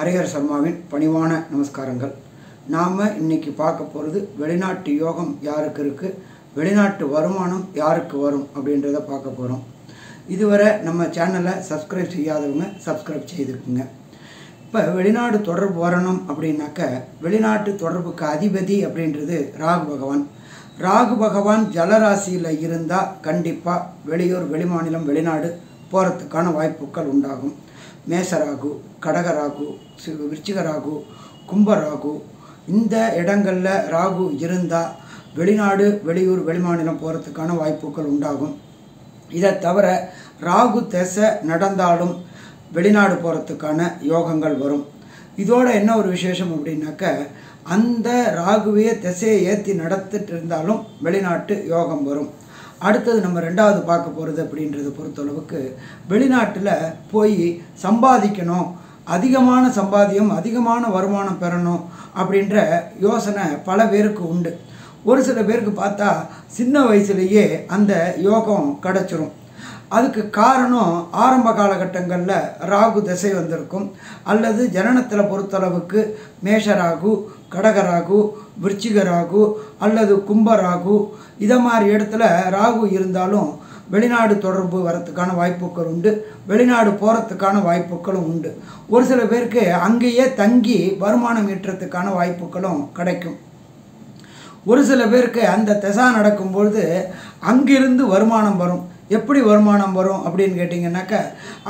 ஹரிஹர் சர்மாவின் பணிவான நமஸ்காரங்கள். நாம் இன்னைக்கு பார்க்க போகிறது வெளிநாட்டு யோகம் யாருக்கு இருக்குது வெளிநாட்டு வருமானம் யாருக்கு வரும்? அப்படின்றத பார்க்க போகிறோம் இதுவரை நம்ம சேனலை சப்ஸ்கிரைப் செய்யாதவங்க சப்ஸ்கிரைப் செய்துக்குங்க. இப்போ வெளிநாடு தொடர்பு வரணும் அப்படின்னாக்க வெளிநாட்டு தொடர்புக்கு அதிபதி அப்படின்றது ராகு பகவான். ராகு பகவான் ஜலராசியில் இருந்தால் கண்டிப்பாக வெளியூர் வெளிமாநிலம் வெளிநாடு போகிறதுக்கான வாய்ப்புகள் உண்டாகும். மேசராகு கடகராகு விருச்சிக ராகு கும்பராகு. இந்த இடங்களில் ராகு இருந்தால் வெளிநாடு வெளியூர் வெளிமாநிலம் போகிறதுக்கான வாய்ப்புகள் உண்டாகும். இதை தவிர ராகு திசை நடந்தாலும் வெளிநாடு போகிறதுக்கான யோகங்கள் வரும். இதோட என்ன ஒரு விசேஷம் அப்படின்னாக்க அந்த ராகுவே திசையை ஏற்றி நடத்திட்டு இருந்தாலும் வெளிநாட்டு யோகம் வரும். அடுத்தது நம்ம ரெண்டாவது பார்க்க போகிறது அப்படின்றத பொறுத்தளவுக்கு வெளிநாட்டில் போய் சம்பாதிக்கணும். அதிகமான சம்பாதியம் அதிகமான வருமானம் பெறணும் அப்படின்ற யோசனை பல பேருக்கு உண்டு. ஒரு சில பேருக்கு பார்த்தா சின்ன வயசுலேயே அந்த யோகம் கிடச்சிரும். அதுக்கு காரணம் ஆரம்ப காலகட்டங்களில் ராகு திசை வந்திருக்கும். அல்லது ஜனனத்தில் பொறுத்தளவுக்கு மேஷராகு கடகராகு விருச்சிக ராகு அல்லது கும்பராகு இதை மாதிரி இடத்துல ராகு இருந்தாலும் வெளிநாடு தொடர்பு வரத்துக்கான வாய்ப்புகள் உண்டு. வெளிநாடு போகிறதுக்கான வாய்ப்புகளும் உண்டு. ஒரு சில பேருக்கு அங்கேயே தங்கி வருமானம் ஈட்டுறதுக்கான வாய்ப்புகளும் கிடைக்கும். ஒரு சில பேருக்கு அந்த திசா நடக்கும்பொழுது அங்கிருந்து வருமானம் வரும். எப்படி வருமானம் வரும் அப்படின்னு கேட்டிங்கன்னாக்கா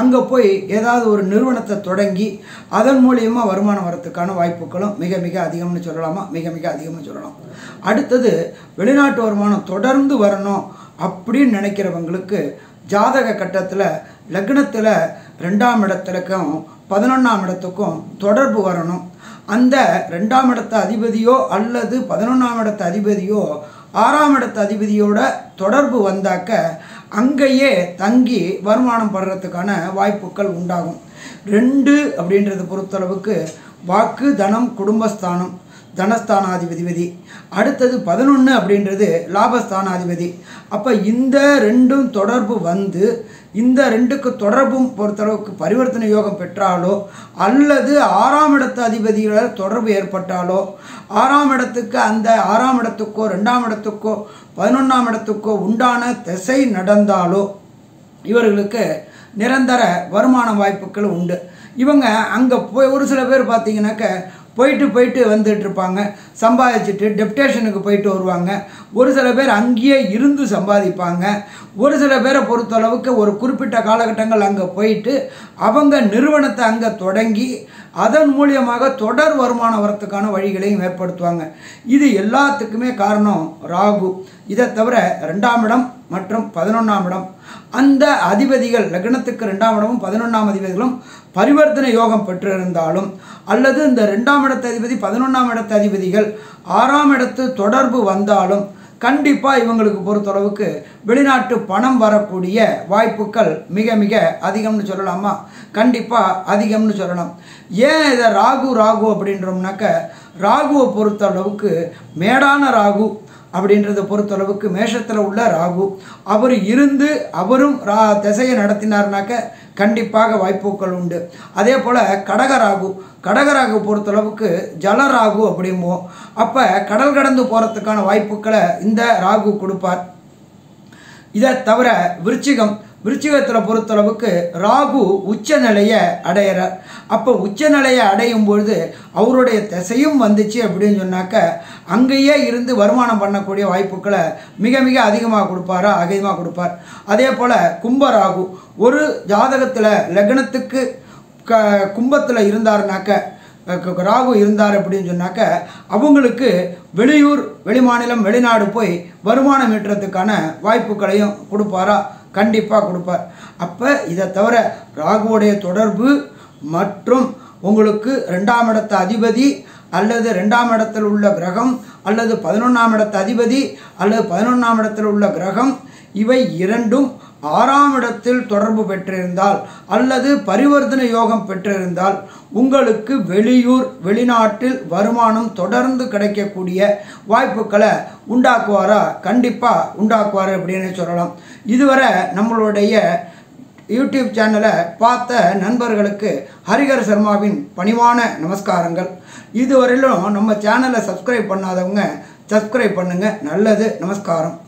அங்கே போய் ஏதாவது ஒரு நிறுவனத்தை தொடங்கி அதன் மூலியமாக வருமானம் வரத்துக்கான வாய்ப்புகளும் மிக மிக அதிகம்னு சொல்லலாமா? மிக மிக அதிகம்னு சொல்லலாம். அடுத்தது வெளிநாட்டு வருமானம் தொடர்ந்து வரணும் அப்படின்னு நினைக்கிறவங்களுக்கு ஜாதக கட்டத்தில் லக்னத்தில் ரெண்டாம் இடத்துலக்கும் பதினொன்றாம் இடத்துக்கும் தொடர்பு வரணும். அந்த ரெண்டாம் இடத்த அதிபதியோ அல்லது பதினொன்றாம் இடத்த அதிபதியோ ஆறாம் இடத்த அதிபதியோட தொடர்பு வந்தாக்க அங்கேயே தங்கி வருமானம் படுறதுக்கான வாய்ப்புகள் உண்டாகும். ரெண்டு அப்படின்றத பொறுத்தளவுக்கு வாக்கு தனம் குடும்பஸ்தானம். தனஸ்தானாதிபதிபதி. அடுத்தது பதினொன்று அப்படின்றது லாபஸ்தானாதிபதி. அப்போ இந்த ரெண்டும் தொடர்பு வந்து இந்த ரெண்டுக்கு தொடர்பும் பொறுத்தளவுக்கு பரிவர்த்தனை யோகம் பெற்றாலோ அல்லது ஆறாம் இடத்து அதிபதிகளால் தொடர்பு ஏற்பட்டாலோ ஆறாம் இடத்துக்கு அந்த ஆறாம் இடத்துக்கோ ரெண்டாம் இடத்துக்கோ பதினொன்றாம் இடத்துக்கோ உண்டான திசை நடந்தாலோ இவர்களுக்கு நிரந்தர வருமான வாய்ப்புகள் உண்டு. இவங்க அங்கே போய் ஒரு சில பேர் பார்த்தீங்கன்னாக்க போயிட்டு போயிட்டு வந்துட்டு இருப்பாங்க சம்பாதிச்சுட்டு டெப்டேஷனுக்கு போயிட்டு வருவாங்க. ஒரு சில பேர் அங்கேயே இருந்து சம்பாதிப்பாங்க. ஒரு சில பேரை பொறுத்தளவுக்கு ஒரு குறிப்பிட்ட காலகட்டங்கள் அங்கே போயிட்டு அவங்க நிறுவனத்தை அங்கே தொடங்கி அதன் மூலியமாக தொடர் வருமானம் வரத்துக்கான வழிகளையும் ஏற்படுத்துவாங்க. இது எல்லாத்துக்குமே காரணம் ராகு. இதை தவிர ரெண்டாம் இடம் மற்றும் பதினொன்றாம் இடம். அந்த அதிபதிகள் லக்னத்துக்கு ரெண்டாம் இடமும் பதினொன்றாம் அதிபதிகளும் பரிவர்த்தனை யோகம் பெற்றிருந்தாலும் அல்லது இந்த ரெண்டாம் இடத்த அதிபதி பதினொன்றாம் இடத்த அதிபதிகள் ஆறாம் இடத்து தொடர்பு வந்தாலும் கண்டிப்பாக இவங்களுக்கு பொறுத்தளவுக்கு வெளிநாட்டு பணம் வரக்கூடிய வாய்ப்புகள் மிக மிக அதிகம்னு சொல்லலாமா? கண்டிப்பாக அதிகம்னு சொல்லலாம் ஏன் இதை ராகு ராகு அப்படின்றோம்னாக்க ராகுவை பொறுத்த அளவுக்கு மேடான ராகு அப்படின்றத பொறுத்தளவுக்கு மேஷத்தில் உள்ள ராகு அவர் இருந்து அவரும் ரா திசையை நடத்தினார்னாக்க கண்டிப்பாக வாய்ப்புகள் உண்டு. அதே போல் கடகராகு கடகராகு பொறுத்தளவுக்கு ஜலராகு அப்படிம்போம் அப்போ கடல் கடந்து போகிறதுக்கான வாய்ப்புகளை இந்த ராகு கொடுப்பார். இதை தவிர விருச்சிகம் விருச்சிகத்தில் பொறுத்தளவுக்கு ராகு உச்ச நிலையை அடையிறார் அப்போ உச்ச நிலையை அடையும் பொழுது அவருடைய திசையும் வந்துச்சு அப்படின்னு சொன்னாக்க அங்கேயே இருந்து வருமானம் பண்ணக்கூடிய வாய்ப்புகளை மிக மிக அதிகமாக கொடுப்பாரா? அதிகமாக கொடுப்பார். அதே போல் கும்பராகு ஒரு ஜாதகத்தில் லக்னத்துக்கு க கும்பத்தில் இருந்தாருனாக்க ராகு இருந்தார் அப்படின்னு சொன்னாக்க அவங்களுக்கு வெளியூர் வெளிமாநிலம் வெளிநாடு போய் வருமானம் ஈட்டுறதுக்கான வாய்ப்புகளையும் கொடுப்பாரா? கண்டிப்பாக கொடுப்பார். அப்போ இதை தவிர ராகுவுடைய தொடர்பு மற்றும் உங்களுக்கு ரெண்டாம் இடத்த அதிபதி அல்லது ரெண்டாம் இடத்தில் உள்ள கிரகம் அல்லது பதினொன்றாம் இடத்த அதிபதி அல்லது பதினொன்றாம் இடத்தில் உள்ள கிரகம் இவை இரண்டும் ஆறாம் இடத்தில் தொடர்பு பெற்றிருந்தால் அல்லது பரிவர்த்தனை யோகம் பெற்றிருந்தால் உங்களுக்கு வெளியூர் வெளிநாட்டில் வருமானம் தொடர்ந்து கிடைக்கக்கூடிய வாய்ப்புகளை உண்டாக்குவாரா? கண்டிப்பாக உண்டாக்குவார் அப்படின்னு சொல்லலாம். இதுவரை நம்மளுடைய யூடியூப் சேனலை பார்த்த நண்பர்களுக்கு ஹரிஹர் சர்மாவின் பணிவான நமஸ்காரங்கள். இதுவரையிலும் நம்ம சேனலை சப்ஸ்கிரைப் பண்ணாதவங்க சப்ஸ்கிரைப் பண்ணுங்கள் நல்லது. நமஸ்காரம்.